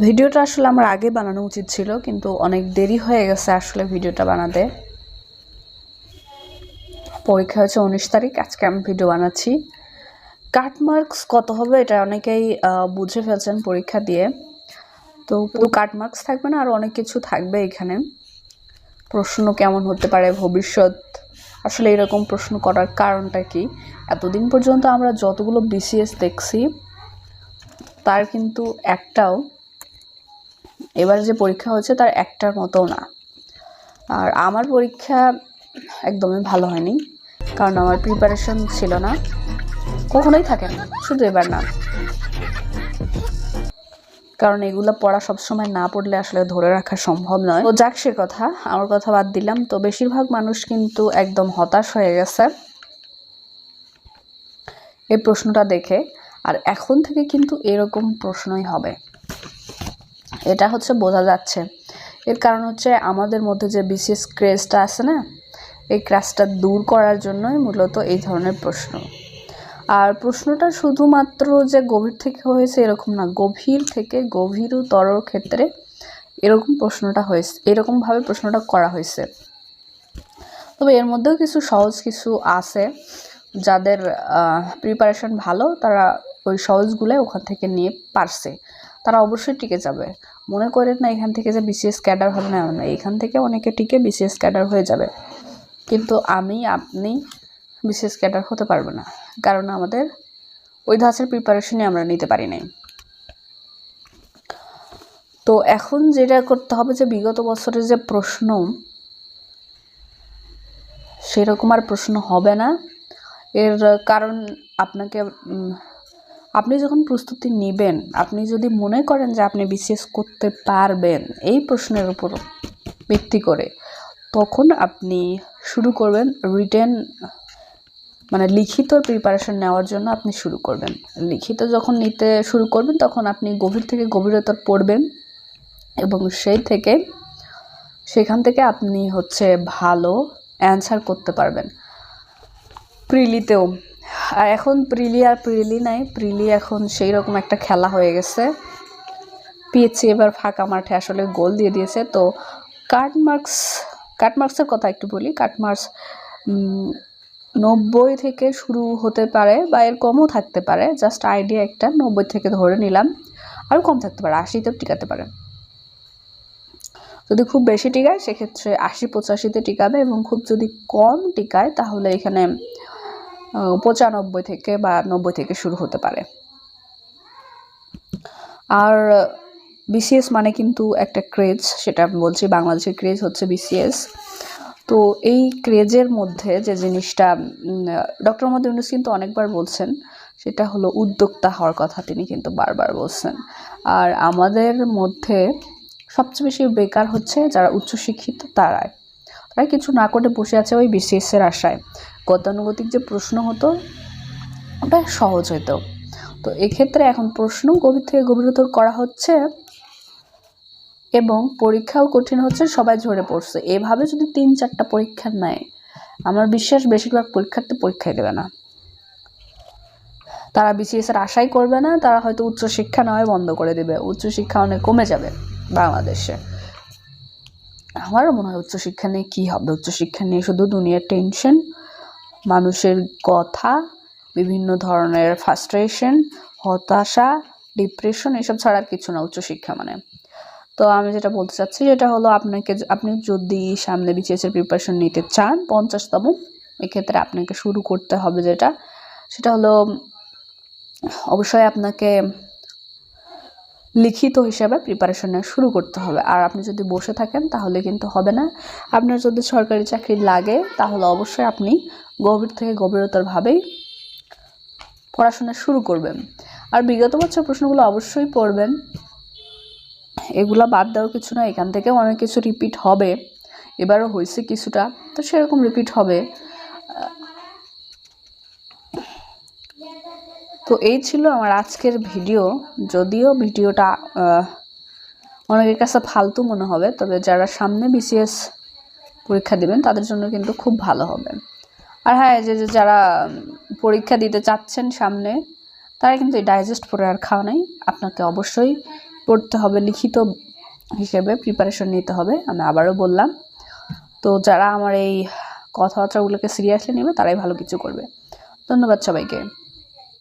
ভিডিওটা আসলে আমার আগে বানানো উচিত ছিল, কিন্তু অনেক দেরি হয়ে গেছে আসলে ভিডিওটা বানাতে। পরীক্ষা হচ্ছে উনিশ তারিখ, আজকে আমি ভিডিও বানাচ্ছি। কাট মার্কস কত হবে এটা অনেকেই বুঝে ফেলছেন পরীক্ষা দিয়ে। তো পুরো কাট মার্কস থাকবে না, আর অনেক কিছু থাকবে এখানে। প্রশ্ন কেমন হতে পারে ভবিষ্যৎ? আসলে এরকম প্রশ্ন করার কারণটা কি? এতদিন পর্যন্ত আমরা যতগুলো বিসিএস দেখছি, তার কিন্তু একটাও এবার যে পরীক্ষা হচ্ছে তার একটার মতো না। আর আমার পরীক্ষা একদমই ভালো হয়নি, কারণ আমার প্রিপারেশন ছিল না। কখনোই থাকে না, শুধু এবার না। কারণ এগুলো পড়া সবসময় না পড়লে আসলে ধরে রাখা সম্ভব নয়। তো যাক সে কথা, আমার কথা বাদ দিলাম। তো বেশিরভাগ মানুষ কিন্তু একদম হতাশ হয়ে গেছে এই প্রশ্নটা দেখে। আর এখন থেকে কিন্তু এরকম প্রশ্নই হবে। এটা হচ্ছে বোঝা যাচ্ছে। এর কারণ হচ্ছে আমাদের মধ্যে যে বিশেষ ক্রেজটা আছে না, এই ক্রাশটা দূর করার জন্যই মূলত এই ধরনের প্রশ্ন। আর প্রশ্নটা শুধুমাত্র যে গভীর থেকে হয়েছে এরকম না, গভীর থেকে গভীরতর ক্ষেত্রে এরকম প্রশ্নটা হয়েছে, এরকমভাবে প্রশ্নটা করা হয়েছে। তবে এর মধ্যেও কিছু সহজ কিছু আছে যাদের প্রিপারেশন ভালো, তারা ওই সহজগুলো ওখান থেকে নিয়ে পারছে। তারা অবশ্যই টিকে যাবে। মনে করেন না এখান থেকে যে বিসিএস ক্যাডার হবে না না, এখান থেকে অনেকে টিকে বিসিএস ক্যাডার হয়ে যাবে। কিন্তু আমি, আপনি বিসিএস ক্যাডার হতে পারব না, কারণ আমাদের ওই ধাঁচের প্রিপারেশনই আমরা নিতে পারি নাই। তো এখন যেটা করতে হবে যে, বিগত বছরের যে প্রশ্ন, সেরকম আর প্রশ্ন হবে না। এর কারণ আপনাকে আপনি যখন প্রস্তুতি নেবেন, আপনি যদি মনে করেন যে আপনি বিসিএস করতে পারবেন এই প্রশ্নের উপর ভিত্তি করে, তখন আপনি শুরু করবেন রিটেন মানে লিখিত প্রিপারেশন নেওয়ার জন্য আপনি শুরু করবেন। লিখিত যখন নিতে শুরু করবেন, তখন আপনি গভীর থেকে গভীরতর পড়বেন এবং সেই থেকে সেখান থেকে আপনি হচ্ছে ভালো অ্যান্সার করতে পারবেন। প্রিলিতেও আর এখন প্রিলি আর প্রিলি নাই। প্রিলি এখন সেই রকম একটা খেলা হয়ে গেছে। পিএসসি এবার ফাঁকা মাঠে আসলে গোল দিয়ে দিয়েছে। তো কাট মার্কস কাট মার্কসের কথা একটু বলি। কাট মার্কস নব্বই থেকে শুরু হতে পারে বা এর কমও থাকতে পারে। জাস্ট আইডিয়া একটা, নব্বই থেকে ধরে নিলাম। আরও কম থাকতে পারে, আশিতেও টিকাতে পারে। যদি খুব বেশি টিকায়, সেক্ষেত্রে আশি পঁচাশিতে টিকাবে এবং খুব যদি কম টিকায়, তাহলে এখানে পঁচানব্বই থেকে বা নব্বই থেকে শুরু হতে পারে। আর বিসিএস মানে কিন্তু একটা ক্রেজ সেটা আমি বলছি, বাংলাদেশের ক্রেজ হচ্ছে বিসিএস তো এই ক্রেজের মধ্যে যে জিনিসটা ডক্টর মোহাম্মদ ইউনুস কিন্তু অনেকবার বলছেন, সেটা হলো উদ্যোক্তা হওয়ার কথা তিনি কিন্তু বারবার বলছেন। আর আমাদের মধ্যে সবচেয়ে বেশি বেকার হচ্ছে যারা উচ্চশিক্ষিত, তারাই। তারা কিছু না করে বসে আছে ওই এর আশায়। গতানুগতিক যে প্রশ্ন হতো, ওটা সহজ হতো তো এক্ষেত্রে এখন প্রশ্ন গভীর থেকে গভীরতর করা হচ্ছে এবং পরীক্ষাও কঠিন হচ্ছে, সবাই ঝরে পড়ছে। এভাবে যদি তিন চারটা পরীক্ষা নেয়, আমার বিশ্বাস বেশিরভাগ পরীক্ষার্থী পরীক্ষায় দেবে না। তারা বিসিএস এর আশাই করবে না, তারা হয়তো উচ্চশিক্ষা নয় বন্ধ করে দেবে। উচ্চশিক্ষা অনেক কমে যাবে বাংলাদেশে। আমারও মনে হয় উচ্চশিক্ষা নিয়ে কী হবে? উচ্চশিক্ষা নিয়ে শুধু দুনিয়ার টেনশন মানুষের কথা, বিভিন্ন ধরনের ফ্রাস্ট্রেশন হতাশা ডিপ্রেশন এসব ছাড়া আর কিছু না উচ্চশিক্ষা মানে। তো আমি যেটা বলতে চাচ্ছি যেটা হলো আপনাকে আপনি যদি সামনে বিসিএস এর প্রিপারেশন নিতে চান, পঞ্চাশতম, এক্ষেত্রে আপনাকে শুরু করতে হবে যেটা। সেটা হলো, অবশ্যই আপনাকে লিখিত হিসাবে প্রিপারেশন নেওয়া শুরু করতে হবে। আর আপনি যদি বসে থাকেন, তাহলে কিন্তু হবে না। আপনার যদি সরকারি চাকরি লাগে, তাহলে অবশ্যই আপনি গভীর থেকে গভীরতরভাবেই পড়াশোনা শুরু করবেন। আর বিগত বছর প্রশ্নগুলো অবশ্যই পড়বেন। এগুলো বাদ দেওয়ার কিছু না, এখান থেকে অনেক কিছু রিপিট হবে। এবারও হয়েছে কিছুটা, তো সেরকম রিপিট হবে। তো এই ছিল আমার আজকের ভিডিও। যদিও ভিডিওটা অনেকের কাছে ফালতু মনে হবে, তবে যারা সামনে বিসিএস পরীক্ষা দিবেন, তাদের জন্য কিন্তু খুব ভালো হবে। আর হ্যাঁ যে যে যারা পরীক্ষা দিতে চাচ্ছেন সামনে, তারা কিন্তু এই ডাইজেস্ট করে আর খাওয়া নেই। আপনাকে অবশ্যই পড়তে হবে লিখিত হিসেবে প্রিপারেশন নিতে হবে, আমি আবারও বললাম। তো যারা আমার এই কথাবার্তাগুলোকে সিরিয়াসলি নেবে, তারাই ভালো কিছু করবে। ধন্যবাদ সবাইকে।